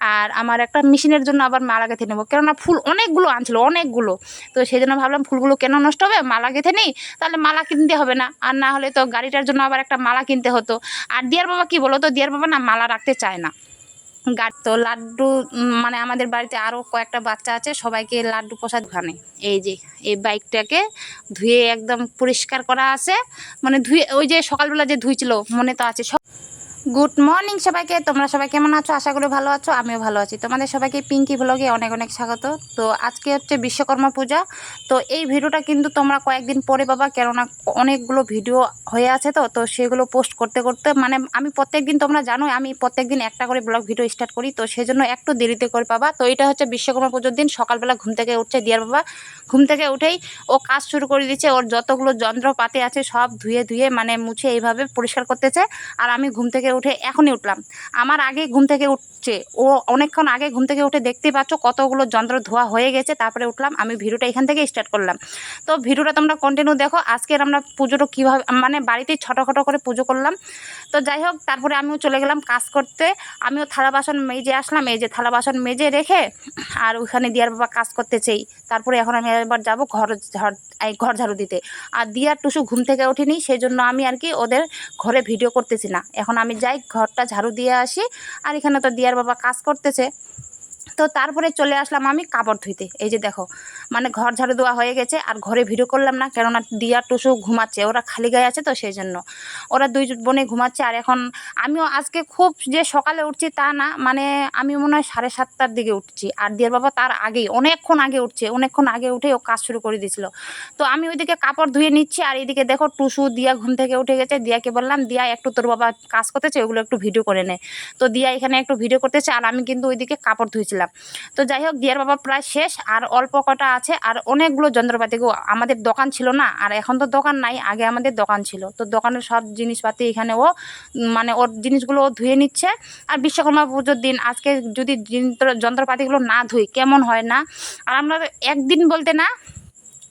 আর আমার একটা মেশিনের জন্য আবার মালা গেঁথে নেব। কেননা ফুল অনেকগুলো আনছিল, অনেকগুলো। তো সেই জন্য ভাবলাম ফুলগুলো কেন নষ্ট হবে? মালা গেঁথে নেই? তাহলে মালা কিনতে হবে না। আর না হলে তো গাড়িটার জন্য আবার একটা মালা কিনতে হতো। আর দিয়ার বাবা কি বলো তো দিয়ার বাবা না মালা রাখতে চায় না। গাছ তো লাড্ডু মানে আমাদের বাড়িতে আরও কয়েকটা বাচ্চা আছে, সবাইকে লাড্ডু প্রসাদ ওখানে এই যে, এই বাইকটাকে ধুয়ে একদম পরিষ্কার করা আছে। মানে ধুয়ে, ওই যে সকালবেলা যে ধুইছিল, মনে তো আছে গুড মর্নিং সবাইকে। তোমরা সবাই কেমন আছো? আশা করি ভালো আছো, আমিও ভালো আছি। তোমাদের সবাইকে পিঙ্কি ব্লগে অনেক অনেক স্বাগত। তো আজকে হচ্ছে বিশ্বকর্মা পূজা। তো এই ভিডিওটা কিন্তু তোমরা কয়েকদিন পরে পাবা, কেননা অনেকগুলো ভিডিও হয়ে আছে তো তো সেগুলো পোস্ট করতে করতে মানে আমি প্রত্যেক দিন তোমরা জানো আমি প্রত্যেক দিন একটা করে ব্লগ ভিডিও স্টার্ট করি, তো সেই জন্য একটু দেরিতে করে পাবা। তো এটা হচ্ছে বিশ্বকর্মা পুজোর দিন, সকালবেলা ঘুম থেকে উঠছে দিয়ার বাবা, ঘুম থেকে উঠেই ও কাজ শুরু করে দিচ্ছে, ওর যতগুলো যন্ত্রপাতি আছে সব ধুয়ে ধুয়ে মানে মুছে এইভাবে পরিষ্কার করতেছে। আর আমি ঘুম থেকে উঠে এখনই উঠলাম। আমার আগে ঘুম থেকে উঠছে। ও অনেকক্ষণ আগে ঘুম থেকে উঠে দেখতেই পাচ্ছ কতগুলো যন্ত্র ধোয়া হয়ে গেছে, তারপরে উঠলাম, আমি ভিডিওটা এখান থেকে স্টার্ট করলাম। তো ভিডিওটা তোমরা কন্টিনিউ দেখো, আজকের আমরা পুজোটা কীভাবে মানে বাড়িতেই ছোটোখাটো করে পুজো করলাম। তো যাই হোক, তারপরে আমিও চলে গেলাম কাজ করতে। আমিও থালা বাসন মেজে আসলাম, এই যে থালা বাসন মেজে রেখে আর ওইখানে দিয়ার বাবা কাজ করতেছেই। তারপরে এখন আমি একবার যাব ঘর, ঝাড় ঘর ঝাড়ু দিতে। আর দিয়ার টুসু ঘুম থেকে ওঠেনি সেই জন্য আমি আর কি ওদের ঘরে ভিডিও করতেছি না। এখন আমি যাই ঘরটা ঝাড়ু দিয়ে আসি। আর এখানে তো দিয়ার বাবা কাজ করতেছে। তো তারপরে চলে আসলাম আমি কাপড় ধুইতে। এই যে দেখো মানে ঘর ঝাড়ু দেওয়া হয়ে গেছে, আর ঘরে ভিডিও করলাম না, কেননা দিয়া টুসু ঘুমাচ্ছে, ওরা খালি গায়ে আছে তো সেই জন্য। ওরা দুই বোনে ঘুমাচ্ছে, আর এখন আমিও আজকে খুব যে সকালে উঠছি তা না মানে আমি মনে হয় সাড়ে সাতটার দিকে উঠছি। আর দিয়ার বাবা তার আগেই, অনেকক্ষণ আগে উঠছে, অনেকক্ষণ আগে উঠে ও কাজ শুরু করে দিয়েছিল। তো আমি ওইদিকে কাপড় ধুয়ে নিচ্ছি, আর এইদিকে দেখো টুসু দিয়া ঘুম থেকে উঠে গেছে। দিয়াকে বললাম, দিয়া, একটু তোর বাবা কাজ করতেছে, ওগুলো একটু ভিডিও করে নে। তো দিয়া এখানে একটু ভিডিও করতেছে, আর আমি কিন্তু ওইদিকে কাপড় ধুয়েছিলাম তো যাই হোক দিয়ার বাবা প্রায় শেষ, আর অল্প কটা আছে, আর অনেকগুলো যন্ত্রপাতি আমাদের দোকান ছিল না, আর এখন তো দোকান নাই, আগে আমাদের দোকান ছিল। তো দোকানের সব জিনিসপাতি এখানে ও মানে ওর জিনিসগুলো ও ধুয়ে নিচ্ছে। আর বিশ্বকর্মা পুজোর দিন, আজকে যদি যন্ত্র যন্ত্রপাতিগুলো না ধুই, কেমন হয় না? আর আমরা একদিন বলতে না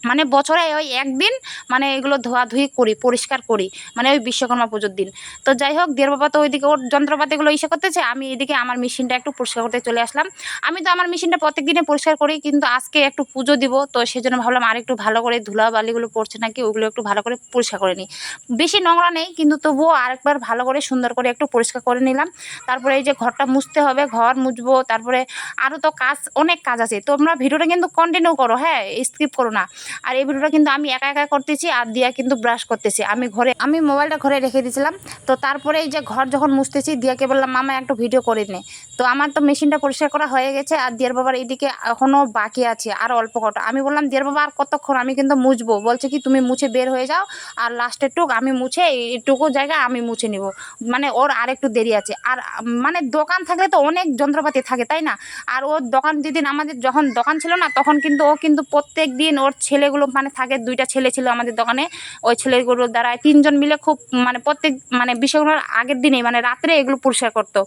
মানে বছরে ওই একদিন মানে এগুলো ধোয়াধুয়ি করি, পরিষ্কার করি মানে ওই বিশ্বকর্মা পুজোর দিন। তো যাই হোক দেড় বাবা তো ওইদিকে ওর যন্ত্রপাতিগুলো ইসে করতেছে, আমি এদিকে আমার মেশিনটা একটু পরিষ্কার করতে চলে আসলাম। আমি তো আমার মেশিনটা প্রত্যেক দিনে পরিষ্কার করি, কিন্তু আজকে একটু পুজো দিব, তো সেই জন্য ভাবলাম আর একটু ভালো করে ধুলা বালিগুলো পড়ছে নাকি, ওগুলো একটু ভালো করে পরিষ্কার করে নিই। বেশি নোংরা নেই, কিন্তু তবুও আরেকবার ভালো করে সুন্দর করে একটু পরিষ্কার করে নিলাম। তারপরে এই যে ঘরটা মুছতে হবে, ঘর মুছবো, তারপরে আরও তো কাজ, অনেক কাজ আছে। তোমরা ভিডিওটা কিন্তু কন্টিনিউ করো হ্যাঁ স্কিপ করো না। আর এই ভিডিওটা কিন্তু আমি একা একা করতেছি আর দিয়া কিন্তু ব্রাশ করতেছি। আমি ঘরে আমি মোবাইলটা ঘরে রেখে দিয়েছিলাম। তো তারপরে এই যে ঘর যখন মুছতেছি, দিয়াকে বললাম, মামা, একটু ভিডিও করে নে। তো আমার তো মেশিনটা পরিষ্কার করা হয়ে গেছে আর দিয়ার বাবার এইদিকে এখনও বাকি আছে আর অল্প কটা। আমি বললাম, দিয়ার বাবা, আর কতক্ষণ? আমি কিন্তু মুছবো। বলছে কি, তুমি মুছে বের হয়ে যাও আর লাস্টের টুক আমি মুছে এইটুকু জায়গা আমি মুছে নিব। মানে ওর আর একটু দেরি আছে। আর মানে দোকান থাকলে তো অনেক যন্ত্রপাতি থাকে, তাই না? আর ওর দোকান যেদিন আমাদের যখন দোকান ছিল না, তখন কিন্তু ও কিন্তু প্রত্যেক দিন ওর ছেলেগুলো মানে থাকে, দুইটা ছেলে ছিল আমাদের দোকানে। ওই ছেলেগুলোর দ্বারা তিনজন মিলে খুব মানে প্রত্যেক মানে বিশ্বকর্মার আগের দিনেই মানে রাত্রে এগুলো পরিষ্কার করতো।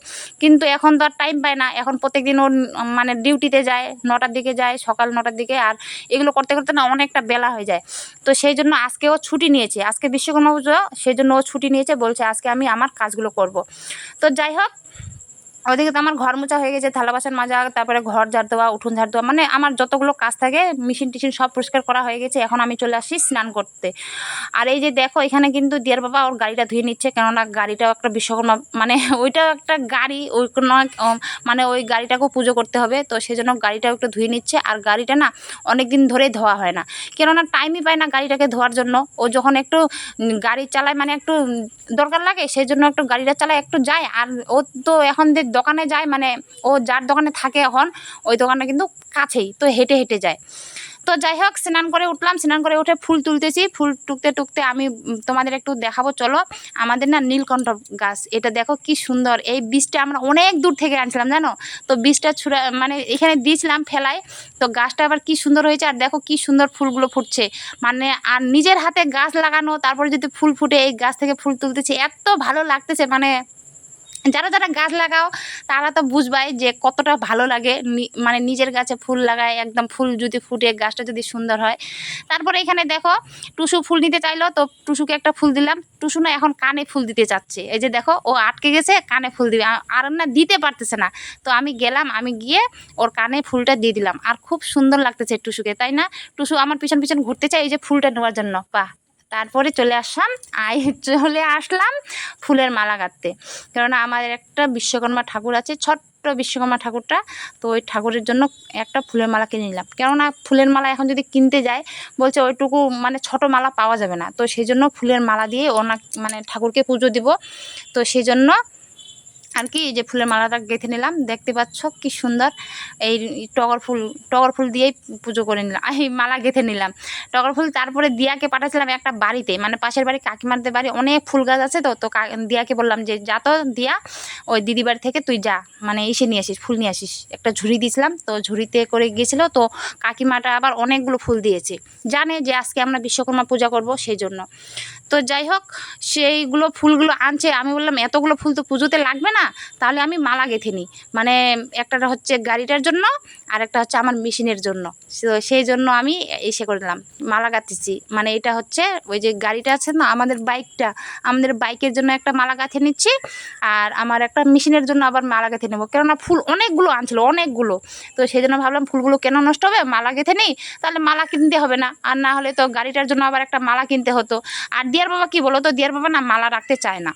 কিন্তু এখন তো আর টাইম পায় না। এখন প্রত্যেক দিন ওর মানে ডিউটিতে যায়, নটার দিকে যায়, সকাল নটার দিকে। আর এগুলো করতে করতে না অনেকটা বেলা হয়ে যায়। তো সেই জন্য আজকে ও ছুটি নিয়েছে। আজকে বিশ্বকর্মা পুজো, সেই জন্য ও ছুটি নিয়েছে। বলছে আজকে আমি আমার কাজগুলো করব। তো যাই হোক ওদিকে তো আমার ঘর মোছা হয়ে গেছে, থালা বাসন মাজা, তারপরে ঘর ঝাড় দেওয়া, উঠোন ঝাড় দেওয়া মানে আমার যতগুলো কাজ থাকে মেশিন টিশিন সব পরিষ্কার করা হয়ে গেছে, এখন আমি চলে আসি স্নান করতে। আর এই যে দেখো, এখানে কিন্তু দিয়ার বাবা ওর গাড়িটা ধুয়ে নিচ্ছে, কেননা গাড়িটাও একটা বিশ্বকর্মা মানে ওইটাও একটা গাড়ি, ওই কোনো মানে ওই গাড়িটাকেও পুজো করতে হবে, তো সেই জন্য গাড়িটাও একটু ধুয়ে নিচ্ছে, আর গাড়িটা না অনেক দিন ধরেই ধোয়া হয় না। কেননা টাইমই পায় না গাড়িটাকে ধোয়ার জন্য, ও যখন একটু গাড়ি চালায় মানে একটু দরকার লাগে সেই জন্য একটু গাড়িটা চালায়, একটু যায়, আর ও তো এখন দোকানে যায় মানে ও যার দোকানে থাকে এখন, ওই দোকানে কিন্তু কাছেই, তো হেঁটে হেঁটে যায়। তো যাই হোক, স্নান করে উঠলাম, স্নান করে উঠে ফুল তুলতেছি, ফুল টুকতে টুকতে আমি তোমাদের একটু দেখাবো, চলো। আমাদের না নীলকণ্ঠ গাছ, এটা দেখো কি সুন্দর, এই বীজটা আমরা অনেক দূর থেকে আনছিলাম, জানো? তো বীজটা ছুড়ে মানে এখানে দিয়েছিলাম ফেলায়, তো গাছটা আবার কি সুন্দর হয়েছে, আর দেখো কি সুন্দর ফুলগুলো ফুটছে। মানে আর নিজের হাতে গাছ লাগানো, তারপরে যদি ফুল ফুটে, এই গাছ থেকে ফুল তুলতেছে, এত ভালো লাগতেছে মানে যারা যারা গাছ লাগাও, তারা তো বুঝবাই যে কতটা ভালো লাগে। মানে নিজের গাছে ফুল লাগায়, একদম ফুল যদি ফুটে, গাছটা যদি সুন্দর হয়। তারপরে এখানে দেখো, টুসু ফুল নিতে চাইলো, তো টুসুকে একটা ফুল দিলাম। টুসু না এখন কানে ফুল দিতে চাচ্ছে। এই যে দেখো, ও আটকে গেছে, কানে ফুল দিবে। আর না দিতে পারতেছে না। তো আমি গেলাম, আমি গিয়ে ওর কানে ফুলটা দিয়ে দিলাম। আর খুব সুন্দর লাগতেছে টুসুকে, তাই না? টুসু আমার পিছন পিছন ঘুরতে চাই এই যে ফুলটা নেওয়ার জন্য। বাহ! তারপরে চলে আসলাম। আই চলে আসলাম ফুলের মালা গাঁথতে। কেননা আমাদের একটা বিশ্বকর্মা ঠাকুর আছে, ছোট্ট বিশ্বকর্মা ঠাকুরটা। তো ওই ঠাকুরের জন্য একটা ফুলের মালা কিনে নিলাম। কেননা ফুলের মালা এখন যদি কিনতে যায়, বলছে ওইটুকু মানে ছোট মালা পাওয়া যাবে না। তো সেই জন্য ফুলের মালা দিয়ে ওনা মানে ঠাকুরকে পুজো দিব। তো সেই জন্য আর কি যে ফুলের মালাটা গেঁথে নিলাম, দেখতে পাচ্ছ কি সুন্দর। এই টগর ফুল টগর ফুল দিয়েই পুজো করে নিলাম। এই মালা গেঁথে নিলাম। টগর ফুল তারপরে দিয়াকে পাঠাচ্ছিলাম একটা বাড়িতে। মানে পাশের বাড়ি কাকিমারদের বাড়ি অনেক ফুল গাছ আছে তো তো দিয়াকে বললাম যে, যা তো দিয়া, ওই দিদি বাড়ি থেকে তুই যা। মানে এসে নিয়ে আসিস, ফুল নিয়ে আসিস। একটা ঝুড়ি দিয়েছিলাম, তো ঝুড়িতে করে গিয়েছিল, তো কাকিমাটা আবার অনেকগুলো ফুল দিয়েছে। জানে যে আজকে আমরা বিশ্বকর্মা পূজা করব সেই জন্য তো যাই হোক, সেইগুলো ফুলগুলো আনছে। আমি বললাম, এতগুলো ফুল তো পুজোতে লাগবে না? তাহলে আমি মালা গেঁথে নিই। মানে একটা হচ্ছে গাড়িটার জন্য, আর একটা হচ্ছে আমার মেশিনের জন্য। তো সেই জন্য আমি এসে করে করলাম, মালা গাঁথেছি। মানে এটা হচ্ছে ওই যে গাড়িটা আছে না, আমাদের বাইকটা, আমাদের বাইকের জন্য একটা মালা গাঁথে নিচ্ছি, আর আমার একটা মেশিনের জন্য আবার মালা গেঁথে নেব। কেননা ফুল অনেকগুলো আনছিল, অনেকগুলো। তো সেই জন্য ভাবলাম ফুলগুলো কেন নষ্ট হবে? মালা গেঁথে নিই, তাহলে মালা কিনতে হবে না। আর না হলে তো গাড়িটার জন্য আবার একটা মালা কিনতে হতো। আর দিয়ার বাবা কি বলো তো দিয়ার বাবা না মালা রাখতে চায় না।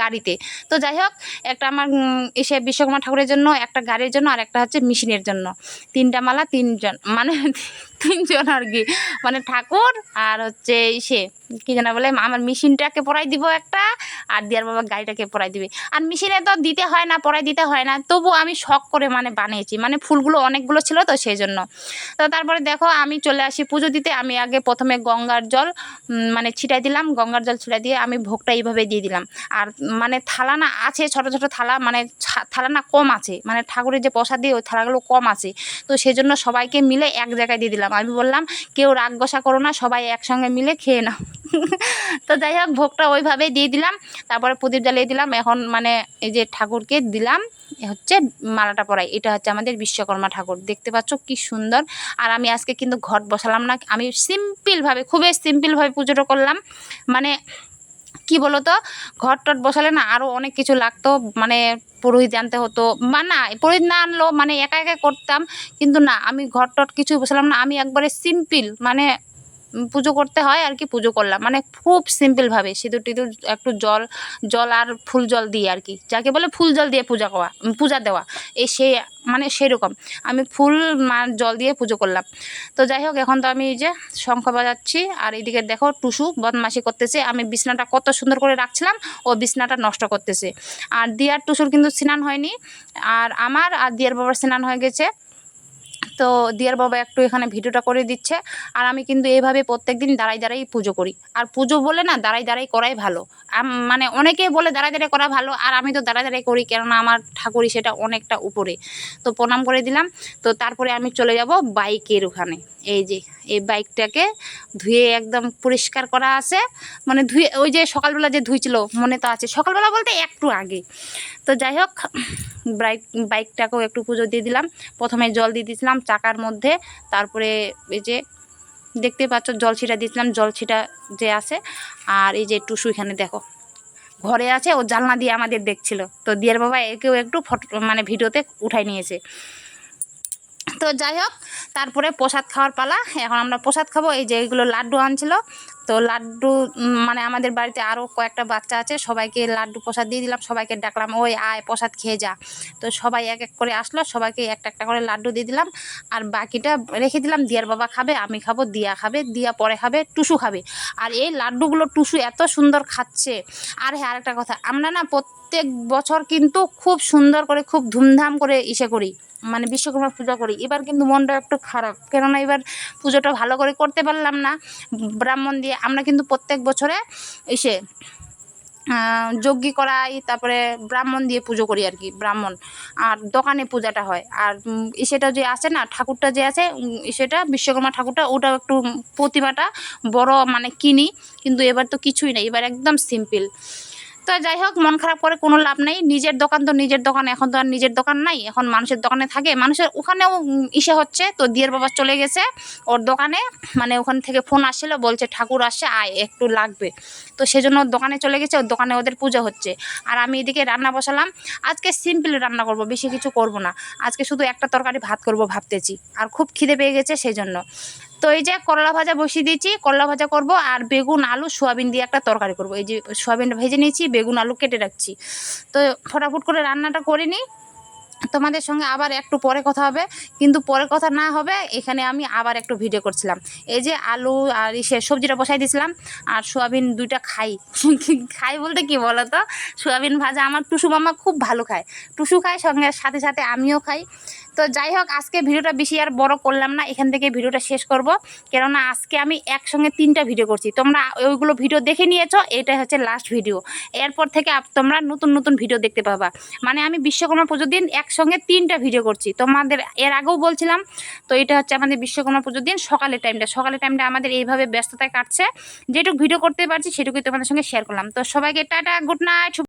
গাড়িতে। তো যাই হোক, একটা আমার এসে বিশ্বকর্মা ঠাকুরের জন্য, একটা গাড়ির জন্য, আর একটা হচ্ছে মেশিনের জন্য। তিনটা মালা, তিনজন মানে তিনজন আর কি। মানে ঠাকুর আর হচ্ছে ইসে কি যেন বলে, আমার মেশিনটাকে পরাই দিব একটা, আর দিয়ার বাবা গাড়িটাকে পরাই দিবে। আর মেশিনে তো দিতে হয় না, পরাই দিতে হয় না তবু আমি শখ করে মানে বানিয়েছি। মানে ফুলগুলো অনেকগুলো ছিল তো সেই জন্য তো তারপরে দেখো, আমি চলে আসি পুজো দিতে। আমি আগে প্রথমে গঙ্গার জল মানে ছিটাই দিলাম, গঙ্গার জল ছিটাই দিয়ে আমি ভোগটা এইভাবে দিয়ে দিলাম। আর মানে থালা না আছে, ছোট ছোট থালা মানে থালা না কম আছে। মানে ঠাকুরের যে প্রসাদ দিয়ে ওই থালাগুলো কম আছে। তো সেই জন্য সবাইকে মিলে এক জায়গায় দিয়ে দিলাম। আমি বললাম, কেউ রাগ গোসা করো না, সবাই একসঙ্গে মিলে খেয়ে নাও। তো যাই হোক, ভোগটা ওইভাবেই দিয়ে দিলাম। তারপরে প্রদীপ জ্বালিয়ে দিলাম। এখন মানে এই যে ঠাকুরকে দিলাম হচ্ছে মালাটা পরাই। এটা হচ্ছে আমাদের বিশ্বকর্মা ঠাকুর। দেখতে পাচ্ছ কি সুন্দর। আর আমি আজকে কিন্তু ঘট বসালাম না। আমি সিম্পলভাবে, খুবই সিম্পলভাবে পুজোটা করলাম। মানে কি বলতো? ঘট টট বসালে না আরও অনেক কিছু লাগতো মানে পুরোহিত আনতে হতো। বা না, পুরোহিত না আনলো মানে একা একা করতাম। কিন্তু না, আমি ঘর টট কিছুই বসালাম না, আমি একবারে সিম্পল মানে পুজো করতে হয় আর কি পুজো করলাম। মানে খুব সিম্পলভাবে সিঁদুর টিঁদুর একটু জল জল আর ফুল জল দিয়ে আর কি। যাকে বলে ফুল জল দিয়ে পূজা করা, পূজা দেওয়া। এই সে মানে সেরকম। আমি ফুল জল দিয়ে পুজো করলাম। তো যাই হোক, এখন তো আমি এই যে শঙ্খ বাজাচ্ছি। আর এইদিকে দেখো টুসু বদমাশি করতেছে। আমি বিছনাটা কত সুন্দর করে রাখছিলাম, ও বিছনাটা নষ্ট করতেছে। আর দিয়ার টুসুর কিন্তু স্নান হয়নি। আর আমার আর দিয়ার বাবার স্নান হয়ে গেছে। তো দিয়ার বাবা একটু এখানে ভিডিওটা করে দিচ্ছে। আর আমি কিন্তু এইভাবে প্রত্যেক দিন দাঁড়াই দাঁড়াই পুজো করি। আর পুজো বলে না, দাঁড়াই দাঁড়াই করাই ভালো। মানে অনেকে বলে দাঁড়াই দাঁড়াই করা ভালো, আর আমি তো দাঁড়াই দাঁড়াই করি কেননা আমার ঠাকুরই সেটা অনেকটা উপরে। তো প্রণাম করে দিলাম। তো তারপরে আমি চলে যাব বাইকের ওখানে। এই যে এই বাইকটাকে ধুয়ে একদম পরিষ্কার করা আছে। মানে ধুয়ে, ওই যে সকালবেলা যে ধুইছিল, মনে তো আছে। সকালবেলা বলতে একটু আগে। তো যাই হোক, বাইক, বাইকটাকেও একটু পুজো দিয়ে দিলাম। প্রথমে জল দিয়ে দিয়েছিলাম চাকার মধ্যে। তারপরে এই যে দেখতে পাচ্ছ, জল ছিটা দিয়েছিলাম। জল ছিটা যে আছে, আর এই যে টুসু এখানে দেখো। ঘরে আছে, ও জানলা দিয়ে আমাদের দেখছিল। তো দিয়ার বাবা একেও একটু ফটো মানে ভিডিওতে উঠাই নিয়েছে। তো যাই হোক, তারপরে প্রসাদ খাওয়ার পালা। এখন আমরা প্রসাদ খাব। এই যে এইগুলো লাড্ডু আনছিল তো লাড্ডু মানে আমাদের বাড়িতে আরও কয়েকটা বাচ্চা আছে, সবাইকে লাড্ডু প্রসাদ দিয়ে দিলাম, সবাইকে ডাকলাম, ওই আয়, প্রসাদ খেয়ে যা। তো সবাই এক এক করে আসলো, সবাইকে একটা একটা করে লাড্ডু দিয়ে দিলাম, আর বাকিটা রেখে দিলাম, দিয়ার বাবা খাবে, আমি খাব, দিয়া খাবে, দিয়া পরে খাবে, টুসু খাবে। আর এই লাড্ডুগুলো টুসু এত সুন্দর খাচ্ছে। আর হ্যাঁ আরেকটা কথা, আমরা না প্রত্যেক বছর কিন্তু খুব সুন্দর করে, খুব ধুমধাম করে ইসে করি মানে বিশ্বকর্মা পূজা করি। এবার কিন্তু মনটা একটু খারাপ, কেননা এবার পুজোটা ভালো করে করতে পারলাম না। ব্রাহ্মণ দিয়ে আমরা কিন্তু প্রত্যেক বছরে এসে যজ্ঞ করাই, তারপরে ব্রাহ্মণ দিয়ে পুজো করি আর কি, ব্রাহ্মণ। আর দোকানে পূজাটা হয়। আর সেটা যে আছে না, ঠাকুরটা যে আছে সেটা বিশ্বকর্মা ঠাকুরটা ওটা একটু প্রতিমাটা বড় মানে কিনি, কিন্তু এবার তো কিছুই নেই। এবার একদম সিম্পল তো যাই হোক, মন খারাপ করে কোনো লাভ নেই। নিজের দোকান তো নিজের দোকান, এখন তো আর নিজের দোকান নাই। এখন মানুষের দোকানে থাকে। মানুষের ওখানেও ইসে হচ্ছে। তো দিয়ের বাবা চলে গেছে ওর দোকানে। মানে ওখান থেকে ফোন আসছিল, বলছে, ঠাকুর আসছে আয়, একটু লাগবে। তো সেজন্য দোকানে চলে গেছে। ওর দোকানে ওদের পুজো হচ্ছে। আর আমি এদিকে রান্না বসালাম। আজকে সিম্পল রান্না করব, বেশি কিছু করব না। আজকে শুধু একটা তরকারি ভাত করব ভাবতেছি। আর খুব খিদে পেয়ে গেছে সেই জন্য তো এই যে করলা ভাজা বসিয়ে দিয়েছি, করলা ভাজা করব আর বেগুন, আলু, সোয়াবিন দিয়ে একটা তরকারি করব। এই যে সোয়াবিনটা ভেজে নিয়েছি, বেগুন, আলু কেটে রাখছি। তো ফটাফট করে রান্নাটা করে নিই। তোমাদের সঙ্গে আবার একটু পরে কথা হবে, কিন্তু পরে কথা না হবে, এখানে আমি আবার একটু ভিডিও করছিলাম। এই যে আলু আর ইসে সবজিটা বসাই দিয়েছিলাম, আর সোয়াবিন দুইটা খাই। খাই বলতে কি বলো তো সোয়াবিন ভাজা আমার টুসু মামা খুব ভালো খায়। টুসু খায় সঙ্গে সাথে সাথে আমিও খাই। তো যাই হোক, আজকে ভিডিওটা বেশি আর বড় করলাম না, এখান থেকে ভিডিওটা শেষ করব। কেননা আজকে আমি একসঙ্গে তিনটা ভিডিও করছি। তোমরা ওইগুলো ভিডিও দেখে নিয়েছো এটা হচ্ছে লাস্ট ভিডিও এরপর থেকে তোমরা নতুন নতুন ভিডিও দেখতে পাবা। মানে আমি বিশ্বকর্মা পুজোর দিন একসঙ্গে তিনটা ভিডিও করছি। তোমাদের এর আগেও বলছিলাম, তো এটা হচ্ছে আমাদের বিশ্বকর্মা পুজোর দিন সকালের টাইমটা সকালের টাইমটা আমাদের এইভাবে ব্যস্ততায় কাটছে। যেটুকু ভিডিও করতে পারছি, সেটুকুই তোমাদের সঙ্গে শেয়ার করলাম। তো সবাইকে টাটা গুড নাইট